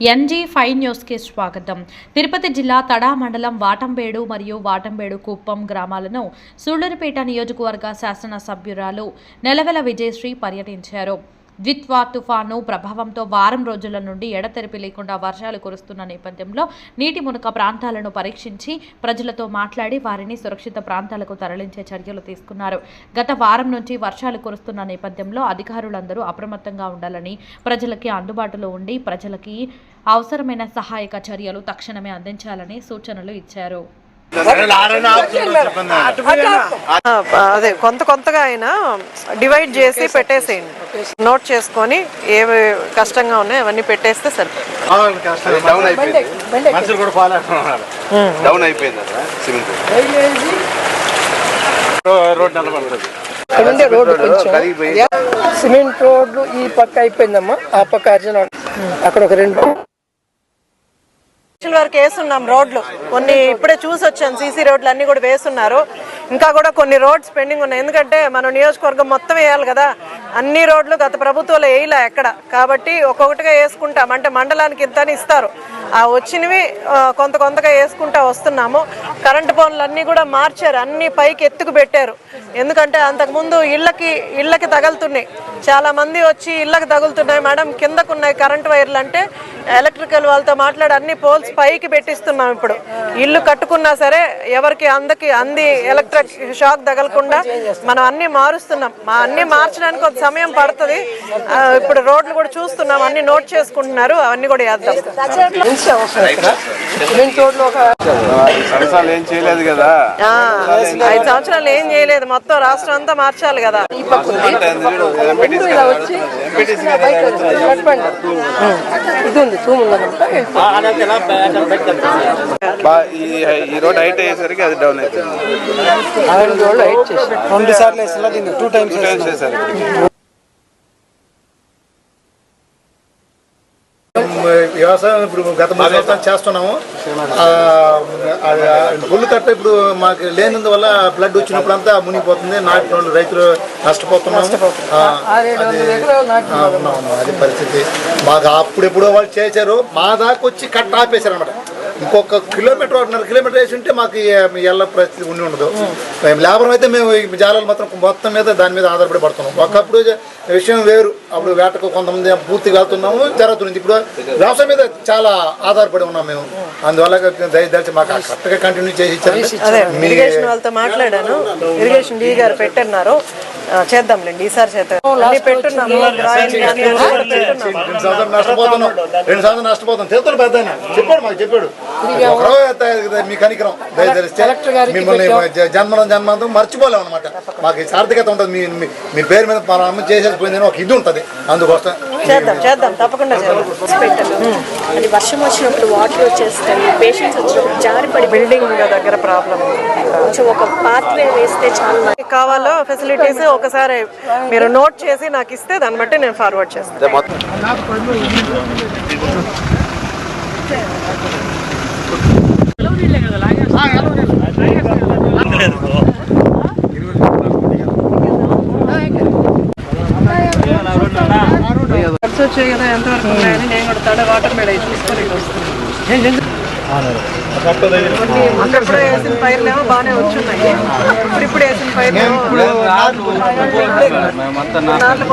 NG five న్యూస్కి స్వాగతం. తిరుపతి జిల్లా తడా మండలం వాటంబేడు మరియు వాటంబేడు కుప్పం గ్రామాలను సూళ్ళూరుపేట నియోజకవర్గ శాసనసభ్యురాలు నెలవెల విజయశ్రీ పర్యటించారు. ద్విత్వా తుఫాను ప్రభావంతో వారం రోజుల నుండి ఎడతెరిపి లేకుండా వర్షాలు కురుస్తున్న నేపథ్యంలో నీటి మునక ప్రాంతాలను పరీక్షించి ప్రజలతో మాట్లాడి వారిని సురక్షిత ప్రాంతాలకు తరలించే చర్యలు తీసుకున్నారు. గత వారం నుంచి వర్షాలు కురుస్తున్న నేపథ్యంలో అధికారులందరూ అప్రమత్తంగా ఉండాలని ప్రజలకి అందుబాటులో ఉండి ప్రజలకి అవసరమైన సహాయక చర్యలు తక్షణమే అందించాలని సూచనలు ఇచ్చారు. అదే కొంత కొంతగా అయినా డివైడ్ చేసి పెట్టేసేయండి. నోట్ చేసుకొని ఏవి కష్టంగా ఉన్నాయో అవన్నీ పెట్టేస్తే సరిపోతుంది. డౌన్ అయిపోయింది. మనుషులు కూడా ఫాలో అవుతున్నారు. డౌన్ అయిపోయింది? అక్కడ సిమెంట్ రోడ్డు సిమెంట్ ఈ పక్క అయిపోయిందమ్మా. ఆ పక్క అర్జున అక్కడ ఒక రెండు వరకు వేస్తున్నాం రోడ్లు. కొన్ని ఇప్పుడే చూసి వచ్చాను సీసీ రోడ్లు అన్ని కూడా వేస్తున్నారు. ఇంకా కూడా కొన్ని రోడ్స్ పెండింగ్ ఉన్నాయి. ఎందుకంటే మనం నియోజకవర్గం మొత్తం వేయాలి కదా. అన్ని రోడ్లు గత ప్రభుత్వంలో వేయలే ఎక్కడ. కాబట్టి ఒక్కొక్కటిగా వేసుకుంటాం. అంటే మండలానికి ఇంత ఇస్తారు. ఆ వచ్చినవి కొంత కొంతగా వేసుకుంటా వస్తున్నాము. కరెంటు పనులు అన్నీ కూడా మార్చారు. అన్ని పైకి ఎత్తుకు పెట్టారు. ఎందుకంటే అంతకుముందు ఇళ్ళకి ఇళ్ళకి తగులుతున్నాయి. చాలా మంది వచ్చి ఇళ్ళకి తగులుతున్నాయి. మేడం కిందకు ఉన్నాయి కరెంట్ వైర్లు అంటే ఎలక్ట్రికల్ వాళ్ళతో మాట్లాడి అన్ని పోల్స్ పైకి పెట్టిస్తున్నాం ఇప్పుడు. ఇల్లు కట్టుకున్నా సరే ఎవరికి అందకి అంది ఎలక్ట్రిక్ షాక్ తగలకుండా మనం అన్ని మారుస్తున్నాం. మా అన్ని మార్చడానికి సమయం పడుతుంది. ఆ, ఇప్పుడు రోడ్లు కూడా చూస్తున్నాం. అన్ని నోట్ చేసుకుంటున్నారు. అవన్నీ కూడా వేద్దాం. ఐదు సంవత్సరాలు ఏం చేయలేదు. మొత్తం రాష్ట్రం అంతా మార్చాలి కదా. ఈ. ఇది ఉంది రోడ్ హైట్ అయ్యేసరికి అది డౌన్ చేసి రెండు సార్లు వేసిన టూ టైమ్స్ టూ టైమ్స్ చేశారు వ్యవసాయం ఇప్పుడు గత మూడు సంవత్సరాలు చేస్తున్నాము. పుల్లు తట్ట ఇప్పుడు మాకు లేనందువల్ల ఫ్లడ్ వచ్చినప్పుడు అంతా మునిగిపోతుంది. నాటి వాళ్ళు రైతులు నష్టపోతున్నాము. అది పరిస్థితి. మాకు అప్పుడెప్పుడో వాళ్ళు చేశారు. మా దాకా వచ్చి కట్ట ఆపేశారు అనమాట ఇంకొక కిలోమీటర్ ఒకటిన్నర కిలోమీటర్ వేసి ఉంటే మాకు ఎల్ల పరిస్థితి ఉండి ఉండదు. మేము లేబర్ అయితే మేము జాలాలు మాత్రం మొత్తం మీద దాని మీద ఆధారపడి పడుతున్నాం. ఒకప్పుడు విషయం వేరు. అప్పుడు వేటకు కొంతమంది పూర్తిగా వెళ్తున్నాము. జరుగుతుంది ఇప్పుడు వ్యవసాయం మీద చాలా ఆధారపడి ఉన్నాం మేము. అందువల్ల దయచేసి మాకు కరెక్ట్గా కంటిన్యూ చేసి ఇచ్చారు ఇరిగేషన్ వాళ్ళతో మాట్లాడాను. ఇరిగేషన్ డి గారు పెట్టన్నారు. చేద్దాంలేండి ఈసారి చేద్దాం. పెట్టున్నాము రెండు సంవత్సరాలు నష్టపోతున్నాం. రెండు సంవత్సరాలు నష్టపోతాం తెలుతాడు పెద్ద ఆయన. చెప్పాడు మాకు చెప్పాడు. మీ కనికరం దయచేస్తే మిమ్మల్ని జ- జన్మనం జన్మాంతం మర్చిపోలేం అనమాట మాకు సార్థకత ఉంటుంది. మీ పేరు మీద మన అమ్మ చేసేసిపోయిందని ఒక ఇది ఉంటుంది. అందుకోసం చేద్దాం చేద్దాం తప్పకుండా చేద్దాం. పెట్టాము అది వర్షం వచ్చినప్పుడు వాటర్ వచ్చేస్తాయి పేషెంట్స్ వచ్చినప్పుడు జారిపడి బిల్డింగ్ దగ్గర ప్రాబ్లం కొంచెం ఒక పాత్వే వేస్తే చాలా. కావాలో ఫెసిలిటీస్ ఒకసారి మీరు నోట్ చేసి నాకు ఇస్తే దాన్ని బట్టి నేను ఫార్వర్డ్ చేస్తాను. వచ్చాయి కదా ఎంతవరకు ఉన్నాయని నేను కూడా తడ వాటర్ మేడ చూసుకొని వస్తున్నాను. అక్కడప్పుడు వేసిన పైర్లు ఏమో బాగానే వచ్చున్నాయి ఇప్పుడు ఇప్పుడు వేసిన పైర్లు ఏమో నార్లు